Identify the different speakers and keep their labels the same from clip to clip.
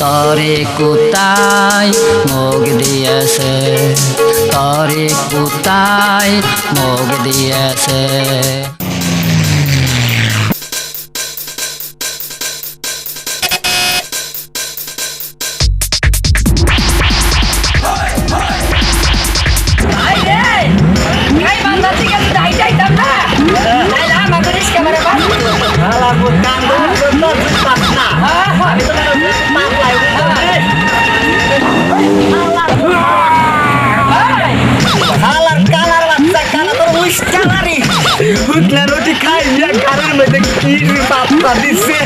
Speaker 1: তরে কুতায় মুখ দিয়েছে। তরে কুতায় মুখ দিয়েছে।
Speaker 2: হুটলা মধ্যে কি পাত্তা দিচ্ছে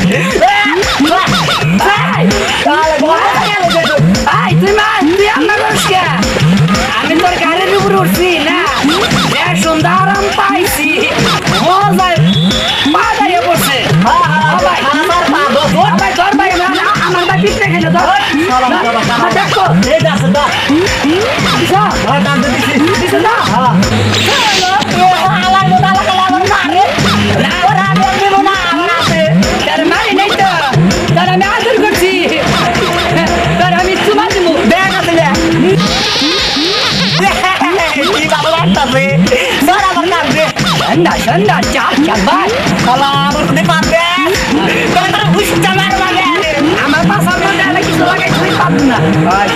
Speaker 3: আমি তোর গাড়ির উপর উঠছি না দেখ সুন্দর আরাম পাইছি মজায় পা দাঁড়িয়ে পড়ছে না, না, আমার ভাই পিছনে খেলে ধর দেখো দিছো না ঠান্ডা ঠান্ডা চা চা ভাই আমার পাশা মধ্যে আর কিছু লাগাই তুই পাবো না ভাই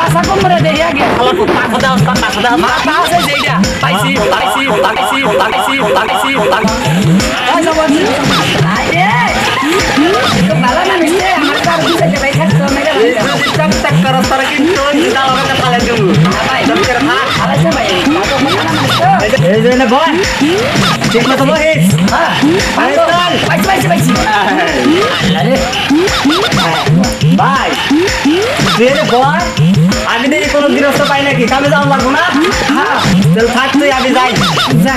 Speaker 3: পাশা কোমরে দেই আগে মাথা আছে যেটা পাইছি পাইছি পাইছি পাইছি পাইছি পাইছি ভাই আলাসে ভাই কত কথা না মানছো
Speaker 2: ঠিক মতো বহিস। ভাই তুই বয় আমি দেখি কোনো গৃহস্থ পাই নাকি। কামে যাওয়া লাগবো না?
Speaker 3: হ্যাঁ
Speaker 2: আমি যাই।
Speaker 3: যা।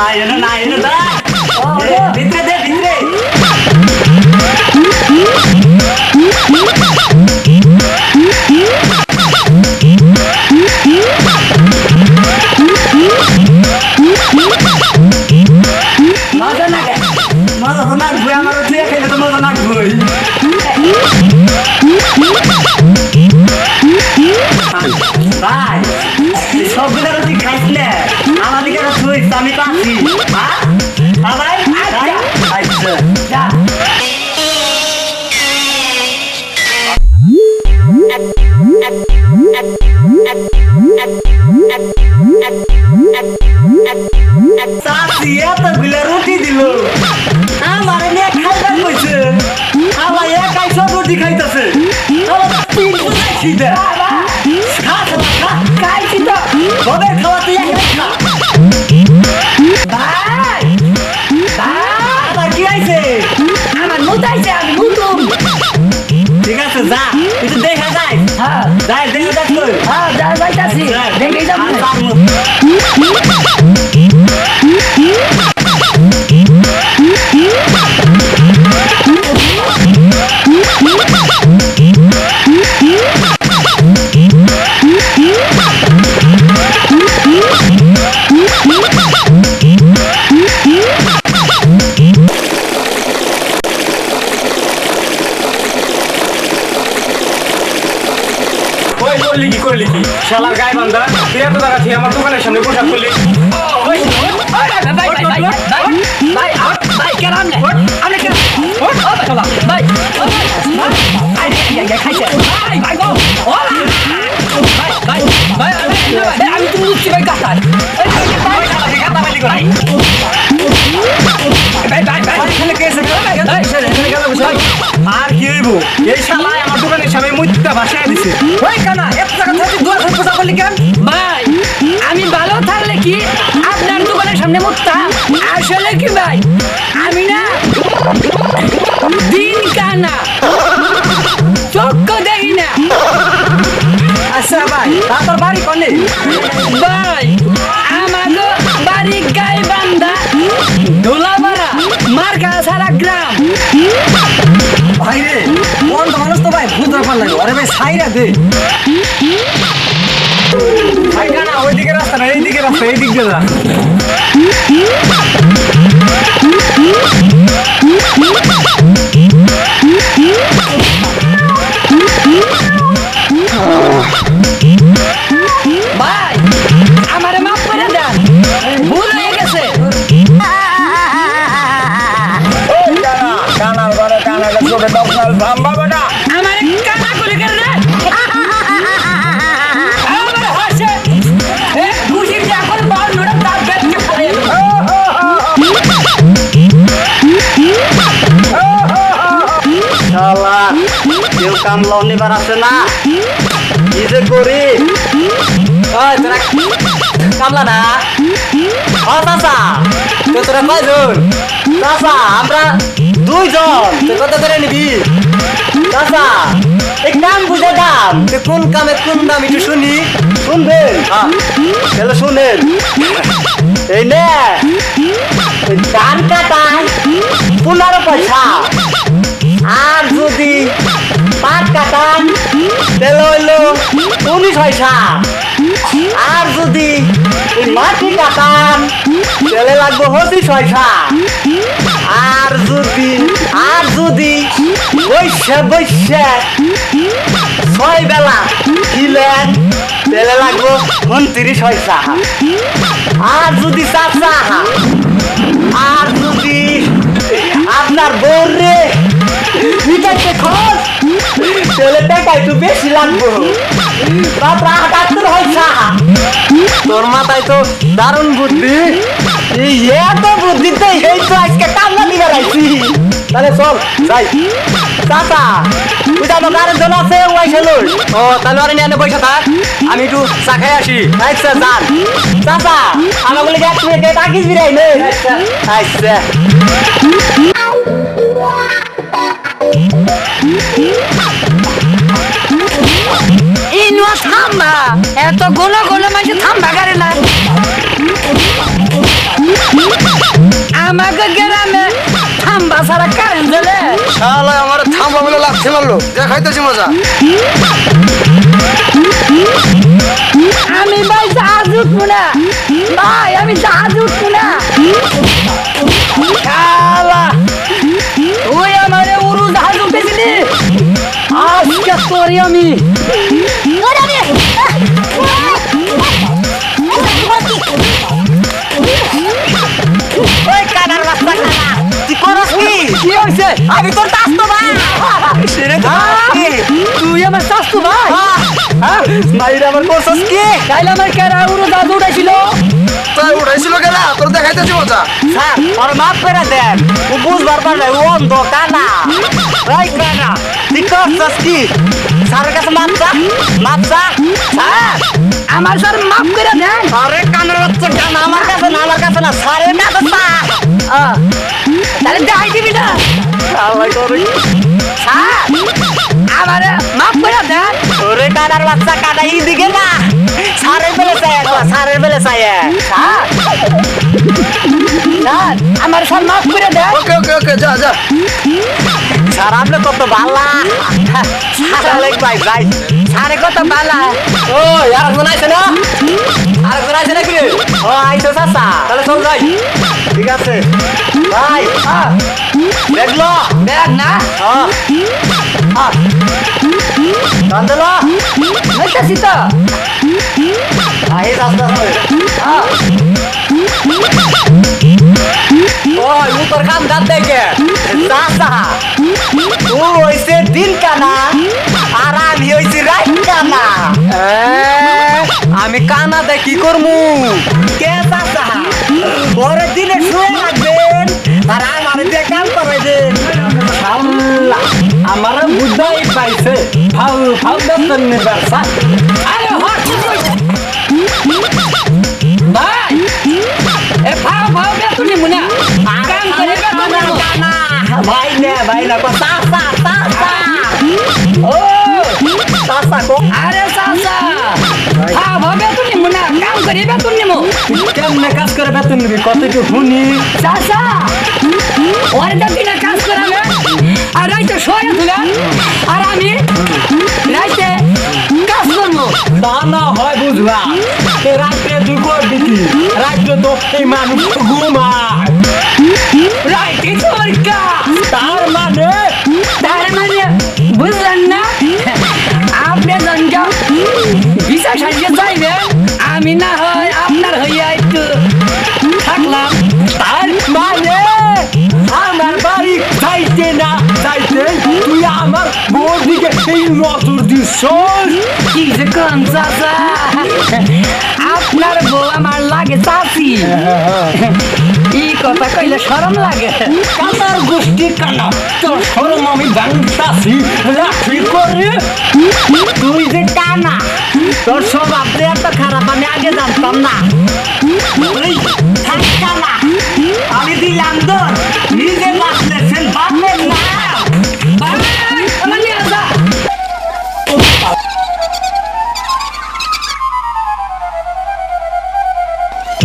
Speaker 2: কানা এনে না এনে দা ভিতরে দে ভিতরে
Speaker 3: মজা না গে
Speaker 2: মজা তো নাকবই আমার তুই খেলে তো মজা নাকবই আছে যা তুই তো দেখা যায়
Speaker 3: হ্যাঁ
Speaker 2: যাই দেখে দেখ তুই
Speaker 3: হ্যাঁ যা যাইতাছি দেখে যাব
Speaker 1: শালার গায়ে বান্ধা তুই এত টাকা থেকে আমার দোকানের সামনে পোশাক করলি
Speaker 3: আমি তো বুঝছি ভাই কাটাই ভাই ভাই ভাই ভাই ভাই
Speaker 1: এখানে কে এসে গেল?
Speaker 3: ভাই
Speaker 1: ভাই, আর কি হইব? এই শালা আমার দোকানের সামনে মুত্যা ভাসায় দিছে।
Speaker 3: ওই কানা আসলে কি ভাই? আমি না দিন কানা। চোখ দেখি না।
Speaker 1: আচ্ছা ভাই তা তোর বাড়ি কনে?
Speaker 3: ভাই আমাকে বাড়ি গাই বান্দা। ধুলাপাড়া মার্কা সারা গ্রাম।
Speaker 1: ভাই রে কোন মানুষ তো ভাই, ভূত ব্যাপার লাগে। আরে ভাই সাইরা দে। ভাই কানা ওইদিকে রাস্তা না, এইদিকে রাস্তা, এইদিক দিয়ে যা কেউ কাম লনিবার আছে না? কি যে করি?
Speaker 2: কামলা না? ও চাচা। তো তোরা কয়জন? চাচা, আমরা দুইজন। তুই কত করে নিবি? চাচা এই কাম বুঝে দাম। তুই কোন কামে কোন দাম একটু শুনি। হ্যাঁ পয়সা। আর যদি পাট কাটান তাহলে হইল উনিশ পয়সা। আর যদি মাটি কাটান তাহলে লাগবে পঁচিশ পয়সা। আর যদি আর যদি বৈশে বৈশে ছয় বেলা খিলেন তাহলে লাগবে উনত্রিশ পয়সা। আর যদি চাচা আর যদি আপনার বউরে বিকাশে খোঁজ টাকা একটু বেশি লাগবো। বাবা ডাক্তার হয়েছা তোর তো দারুণ বুদ্ধি। এত বুদ্ধিতে এই তো আজকে কামলা দিবে রাইছি তাহলে চল, যাই। চাচা জানো গাড়ির জন্য আছে ওই ও, তাহলে আর নিয়ে পয়সা থাক। আমি একটু চা খাই আসি। আচ্ছা যান। চাচা আমার বলে এক মিনিট ডাকিস বিরাই নে আচ্ছা আচ্ছা
Speaker 3: ইনুয়া থাম্বা। এত গোলো গোলো মাঝে থাম্বা গারে না। আমাকে গ্রামে থাম্বা সারা কারেন্ট দিলে।
Speaker 4: শালা আমার থামবা বলে লাগছে মারলো দেখাইতেছি মজা।
Speaker 3: আমি ভাই জাহাজ উঠবো না। ভাই আমি জাহাজ উঠবো না। শালা আজকে তোরই আমি
Speaker 2: আমি তোর তাস্তো ভাই।
Speaker 3: তুই আমার শাস্তু ভাই।
Speaker 2: মাইরে আমার করছস কি?
Speaker 3: তাইলে আমার কেরা উড়ু জাহাজ উঠেছিল
Speaker 4: তাই উঠাইছিল কেনা? তোর দেখাইতেছি মজা।
Speaker 2: স্যার আর মাফ করে দেন। ও বুঝবার পারে ও অন্ধ কানা ওই কানা তুই করছস কি স্যারের কাছে মাপ চা মাপ চা স্যার
Speaker 3: আমার স্যার মাফ করে দেন।
Speaker 2: আরে কানার বাচ্চা কানা আমার কাছে না আমার কাছে না স্যারের কাছে চা
Speaker 3: তাহলে দেখাই দিবি না। স্যার আমার মাফ করে দেন।
Speaker 2: ওরে কানার বাচ্চা কানা এই দিকে না। স্যারের বেলে চাই একলা স্যারের বেলে চাই
Speaker 3: স্যার আমার স্যার মাফ করে দেন।
Speaker 4: ওকে ওকে ওকে যা যা।
Speaker 2: স্যার আপনি কত সারা লেগ ভাই ভাই
Speaker 3: সারে কত বালা?
Speaker 1: ও আরেকজন আইছে না? আরেকজন আইছে নাকি? রে ও আইছে চাচা। তাহলে চল যাই। ঠিক আছে। ভাই দেখল?
Speaker 3: দেখ না।
Speaker 1: কান্দলো
Speaker 3: নইতাছি তো।
Speaker 1: আহে রাস্তা
Speaker 3: হ্যাঁ
Speaker 1: ওই উপর কাম দাঁত দেখে চাচা ও হইছে দিন কানা আর আমি হইছি রাত কানা আমি কানা দে কি করমু?
Speaker 2: কে চাচা পরে দিনে শুয়ে রাখবেন, আর আমার দিয়ে কাম করাইবেন।
Speaker 1: আমার বুদ্ধাই পাইছে। ফাউ ফাউ দর্শন নেবার
Speaker 3: আরে, হট ভাই, এ
Speaker 2: না না চাচা চাচা
Speaker 3: ও
Speaker 2: চাচা কো
Speaker 3: আরে সাসা ভাও ভাও বে তুমি মুনা কাম করে বে তুমি মু
Speaker 1: কেমনে কাজ করে বেতন নিবি? কত একটু শুনি
Speaker 3: সাসা ওরে তো দিনে কাজ করাবে আর রাইতে শোয়ে তুলে। আর আমি রাইতে কাজ করব
Speaker 1: তা না হয় বুঝলাম এ রাত্রে তুই করবি কি রাত্রে তো এই মানুষ ঘুমায়।
Speaker 3: রাইতে তোর কাজ
Speaker 1: তার মানে
Speaker 3: তার মানে বুঝলেন না? কোন চাচা আপনার বউ আমার লাগে চাচি। এই কথা কইলে শরম লাগে।
Speaker 1: কানার গোষ্ঠী কানা তোর সরম আমি জানতাছি রাখি করে।
Speaker 2: তুই যে টানা তোর স্বভাব যে এত খারাপ আমি আগে জানতাম না। আমি দিলাম তোর নিজে বাঁচলেছেন বাঁচলেন না